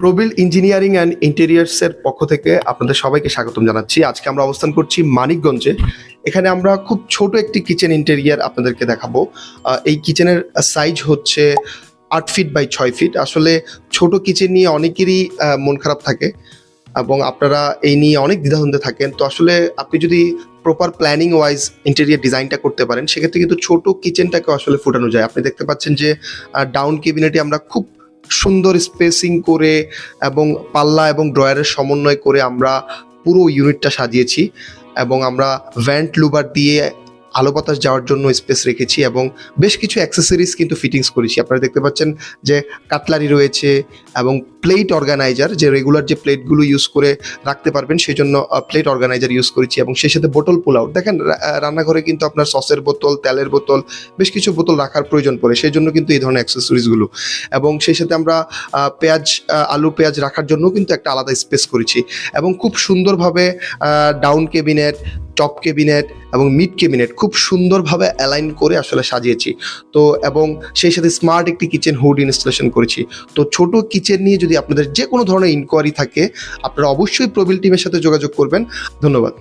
প্রবিল engineering and ইন্টেরিয়ার্সের পক্ষ থেকে আপনাদের সবাইকে স্বাগতম জানাচ্ছি। আজকে আমরা অবস্থান করছি মানিকগঞ্জে। এখানে আমরা খুব ছোট একটি কিচেন ইন্টেরিয়ার আপনাদেরকে দেখাবো। এই কিচেনের সাইজ হচ্ছে আট ফিট বাই ছয় ফিট আসলে ছোট কিচেন নিয়ে অনেকেরই মন খারাপ থাকে এবং আপনারা এই নিয়ে অনেক দ্বিধাদ্বন্দ্বে থাকেন। তো আসলে আপনি যদি প্রপার প্ল্যানিং ওয়াইজ ইন্টেরিয়ার ডিজাইনটা করতে পারেন, সেক্ষেত্রে কিন্তু ছোট কিচেনটাকে আসলে ফুটানো যায়। আপনি দেখতে পাচ্ছেন যে ডাউন কেবিনেটে আমরা খুব সুন্দর স্পেসিং করে এবং পাল্লা এবং ড্রয়ারের সমন্বয় করে আমরা পুরো ইউনিটটা সাজিয়েছি এবং আমরা ভ্যান্ট লুবার দিয়ে আলো বাতাস যাওয়ার জন্য স্পেস রেখেছি এবং বেশ কিছু অ্যাক্সেসরিজ কিন্তু ফিটিংস করেছি। আপনারা দেখতে পাচ্ছেন যে কাটলারি রয়েছে এবং প্লেট অর্গানাইজার যে রেগুলার যে প্লেটগুলো ইউজ করে রাখতে পারবেন সেই জন্য প্লেট অর্গানাইজার ইউজ করেছি এবং সেই সাথে বোতল পুল আউট দেখেন রান্নাঘরে কিন্তু আপনার সসের বোতল, তেলের বোতল, বেশ কিছু বোতল রাখার প্রয়োজন পড়ে। সেই জন্য কিন্তু এই ধরনের অ্যাক্সেসরিজগুলো এবং সেই সাথে আমরা পেঁয়াজ আলু পেঁয়াজ রাখার জন্য কিন্তু একটা আলাদা স্পেস করেছি। এবং খুব সুন্দরভাবে ডাউন কেবিনেট টপ কেবিনেট এবং মিড কেবিনেট খুব সুন্দরভাবে অ্যালাইন করে আসলে সাজিয়েছি। তো, এবং সেই সাথে স্মার্ট একটি কিচেন হুড ইনস্টলেশন করেছি। তো, ছোট কিচেন নিয়ে যদি আপনাদের যে কোনো ধরনের ইনকোয়ারি থাকে আপনারা অবশ্যই প্রবিল টিমের সাথে যোগাযোগ করবেন। ধন্যবাদ।